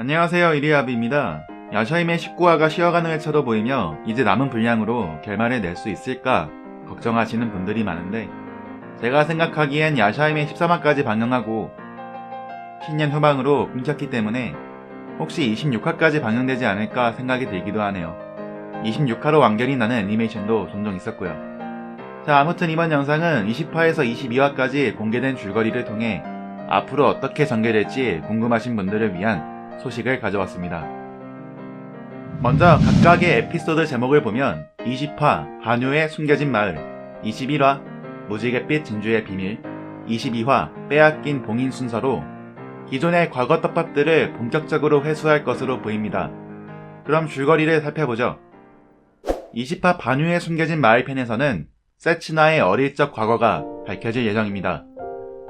안녕하세요 이리아비입니다. 야샤임의 19화가 쉬어가는 회차로 보이며 이제 남은 분량으로 결말을 낼 수 있을까 걱정하시는 분들이 많은데 제가 생각하기엔 야샤임의 13화까지 방영하고 신년 후반으로 끊겼기 때문에 혹시 26화까지 방영되지 않을까 생각이 들기도 하네요. 26화로 완결이 나는 애니메이션도 종종 있었고요. 자 아무튼 이번 영상은 20화에서 22화까지 공개된 줄거리를 통해 앞으로 어떻게 전개될지 궁금하신 분들을 위한 소식을 가져왔습니다. 먼저 각각의 에피소드 제목을 보면 20화 반요의 숨겨진 마을, 21화 무지갯빛 진주의 비밀, 22화 빼앗긴 봉인 순서로 기존의 과거 떡밥들을 본격적으로 회수할 것으로 보입니다. 그럼 줄거리를 살펴보죠. 20화 반유의 숨겨진 마을 편에서는 세치나의 어릴 적 과거가 밝혀질 예정입니다.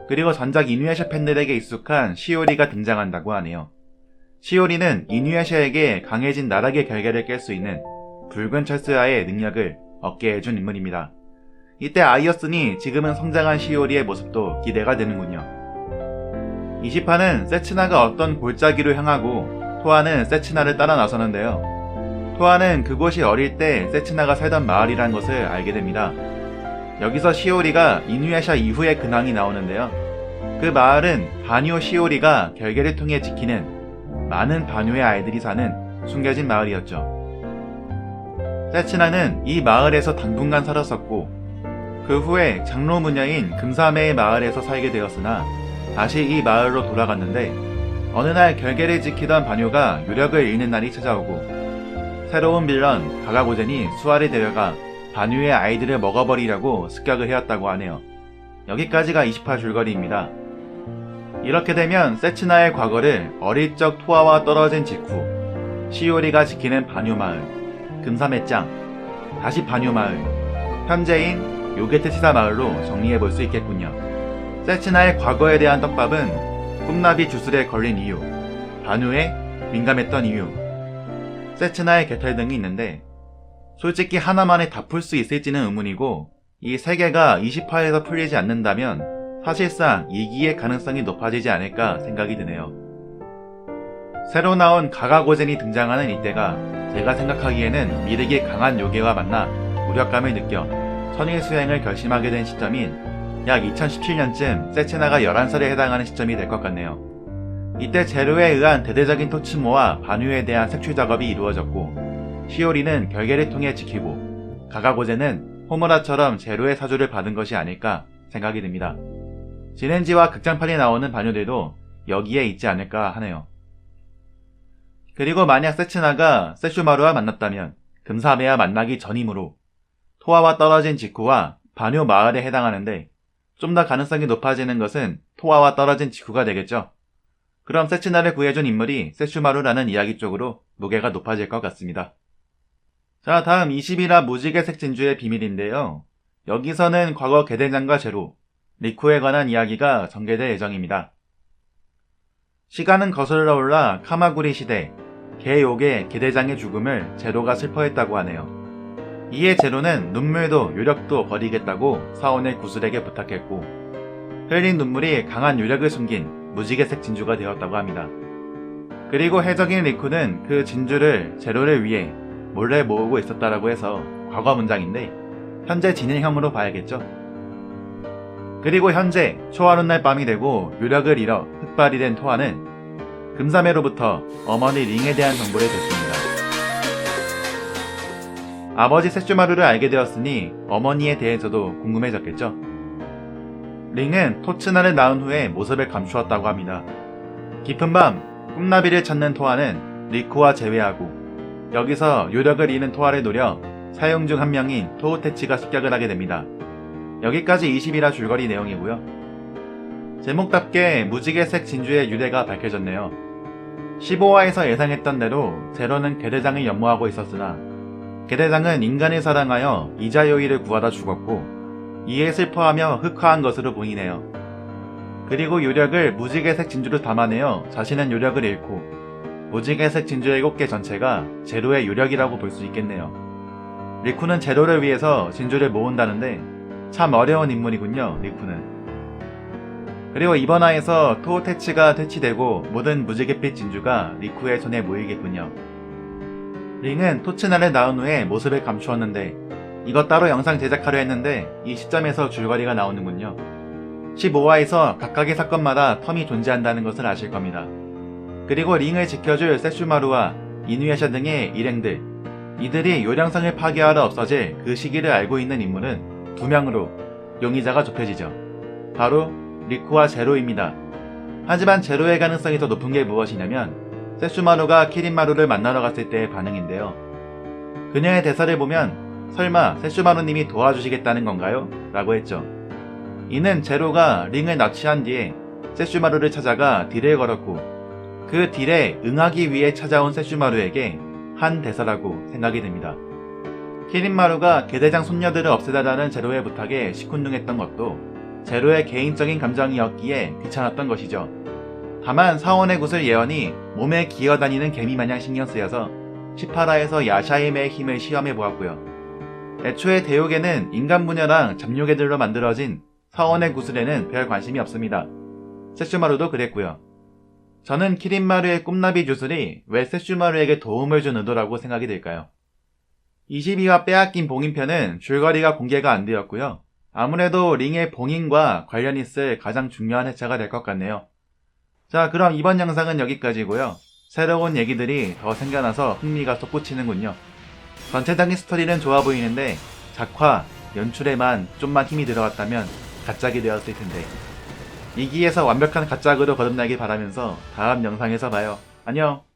그리고 전작 이누야샤 팬들에게 익숙한 시오리가 등장한다고 하네요. 시오리는 이누야샤에게 강해진 나락의 결계를 깰 수 있는 붉은 철수야의 능력을 얻게 해준 인물입니다. 이때 아이어스니 지금은 성장한 시오리의 모습도 기대가 되는군요. 20화는 세치나가 어떤 골짜기로 향하고 토아는 세치나를 따라 나서는데요. 토아는 그곳이 어릴 때 세치나가 살던 마을이란 것을 알게 됩니다. 여기서 시오리가 이누야샤 이후의 근황이 나오는데요. 그 마을은 바니오 시오리가 결계를 통해 지키는 많은 바뉴의 아이들이 사는 숨겨진 마을이었죠. 세치나는 이 마을에서 당분간 살았었고 그 후에 장로 무녀인 금사매의 마을에서 살게 되었으나 다시 이 마을로 돌아갔는데 어느 날 결계를 지키던 바뉴가 유력을 잃는 날이 찾아오고 새로운 빌런 가가고젠이 수아를 데려가 바뉴의 아이들을 먹어버리려고 습격을 해왔다고 하네요. 여기까지가 20화 줄거리입니다. 이렇게 되면 세치나의 과거를 어릴 적 토아와 떨어진 직후 시오리가 지키는 바뉴마을, 금사매짱, 다시 바뉴마을, 현재인 요게테시사 마을로 정리해 볼 수 있겠군요. 세치나의 과거에 대한 떡밥은 꿈나비 주술에 걸린 이유, 바뉴에 민감했던 이유, 세치나의 개털 등이 있는데 솔직히 하나만에 다 풀 수 있을지는 의문이고 이 세 개가 20화에서 풀리지 않는다면 사실상 2기의 가능성이 높아지지 않을까 생각이 드네요. 새로 나온 가가고젠이 등장하는 이때가 제가 생각하기에는 미륵이 강한 요괴와 만나 무력감을 느껴 천일 수행을 결심하게 된 시점인 약 2017년쯤 세체나가 11살에 해당하는 시점이 될 것 같네요. 이때 제로에 의한 대대적인 토츠모와 반유에 대한 색출 작업이 이루어졌고 시오리는 결계를 통해 지키고 가가고젠은 호무라처럼 제로의 사주를 받은 것이 아닐까 생각이 듭니다. 진엔지와 극장판이 나오는 반요들도 여기에 있지 않을까 하네요. 그리고 만약 세츠나가 세슈마루와 만났다면 금사메와 만나기 전이므로 토아와 떨어진 직후와 반요 마을에 해당하는데 좀 더 가능성이 높아지는 것은 토아와 떨어진 직후가 되겠죠. 그럼 세츠나를 구해준 인물이 세슈마루라는 이야기 쪽으로 무게가 높아질 것 같습니다. 자 다음 20이라 무지개색 진주의 비밀인데요. 여기서는 과거 개대장과 제로, 리쿠에 관한 이야기가 전개될 예정입니다. 시간은 거슬러 올라 카마구리 시대, 개욕의 개대장의 죽음을 제로가 슬퍼했다고 하네요. 이에 제로는 눈물도 유력도 버리겠다고 사원의 구슬에게 부탁했고 흘린 눈물이 강한 유력을 숨긴 무지개색 진주가 되었다고 합니다. 그리고 해적인 리쿠는 그 진주를 제로를 위해 몰래 모으고 있었다라고 해서 과거 문장인데 현재 진행형으로 봐야겠죠. 그리고 현재 초하룻 날 밤이 되고 유력을 잃어 흑발이 된 토아는 금사매로부터 어머니 링에 대한 정보를 듣습니다. 아버지 세슈마루를 알게 되었으니 어머니에 대해서도 궁금해졌겠죠. 링은 토츠나를 낳은 후에 모습을 감추었다고 합니다. 깊은 밤 꿈나비를 찾는 토아는 리쿠와 재회하고 여기서 유력을 잃은 토아를 노려 사용 중 한 명인 토우테치가 습격을 하게 됩니다. 여기까지 20이라 줄거리 내용이고요. 제목답게 무지개색 진주의 유래가 밝혀졌네요. 15화에서 예상했던 대로 제로는 개대장을 연모하고 있었으나 개대장은 인간을 사랑하여 이자요이를 구하다 죽었고 이에 슬퍼하며 흑화한 것으로 보이네요. 그리고 유력을 무지개색 진주로 담아내어 자신은 유력을 잃고 무지개색 진주 7개 전체가 제로의 유력이라고 볼 수 있겠네요. 리쿠는 제로를 위해서 진주를 모은다는데 참 어려운 인물이군요, 리쿠는. 그리고 이번 화에서 토호테츠가 퇴치되고 모든 무지갯빛 진주가 리쿠의 손에 모이겠군요. 링은 토츠나를 낳은 후에 모습을 감추었는데 이것 따로 영상 제작하려 했는데 이 시점에서 줄거리가 나오는군요. 15화에서 각각의 사건마다 텀이 존재한다는 것을 아실 겁니다. 그리고 링을 지켜줄 세슈마루와 이누야샤 등의 일행들 이들이 요량성을 파괴하러 없어질 그 시기를 알고 있는 인물은 두 명으로 용의자가 좁혀지죠. 바로 리쿠와 제로입니다. 하지만 제로의 가능성이 더 높은 게 무엇이냐면 세슈마루가 키린마루를 만나러 갔을 때의 반응인데요. 그녀의 대사를 보면 설마 세슈마루님이 도와주시겠다는 건가요? 라고 했죠. 이는 제로가 링을 납치한 뒤에 세슈마루를 찾아가 딜을 걸었고 그 딜에 응하기 위해 찾아온 세슈마루에게 한 대사라고 생각이 됩니다. 키린마루가 개대장 손녀들을 없애달라는 제로의 부탁에 시큰둥했던 것도 제로의 개인적인 감정이었기에 귀찮았던 것이죠. 다만 사원의 구슬 예언이 몸에 기어다니는 개미 마냥 신경 쓰여서 18화에서 야샤임의 힘을 시험해 보았고요. 애초에 대욕에는 인간 분야랑 잡룡애들로 만들어진 사원의 구슬에는 별 관심이 없습니다. 세슈마루도 그랬고요. 저는 키린마루의 꿈나비 주술이 왜 세슈마루에게 도움을 준 의도라고 생각이 될까요? 22화 빼앗긴 봉인편은 줄거리가 공개가 안 되었고요. 아무래도 링의 봉인과 관련 있을 가장 중요한 회차가 될 것 같네요. 자, 그럼 이번 영상은 여기까지고요. 새로운 얘기들이 더 생겨나서 흥미가 솟구치는군요. 전체적인 스토리는 좋아 보이는데 작화, 연출에만 좀만 힘이 들어갔다면 가짝이 되었을 텐데. 이기에서 완벽한 가짝으로 거듭나길 바라면서 다음 영상에서 봐요. 안녕!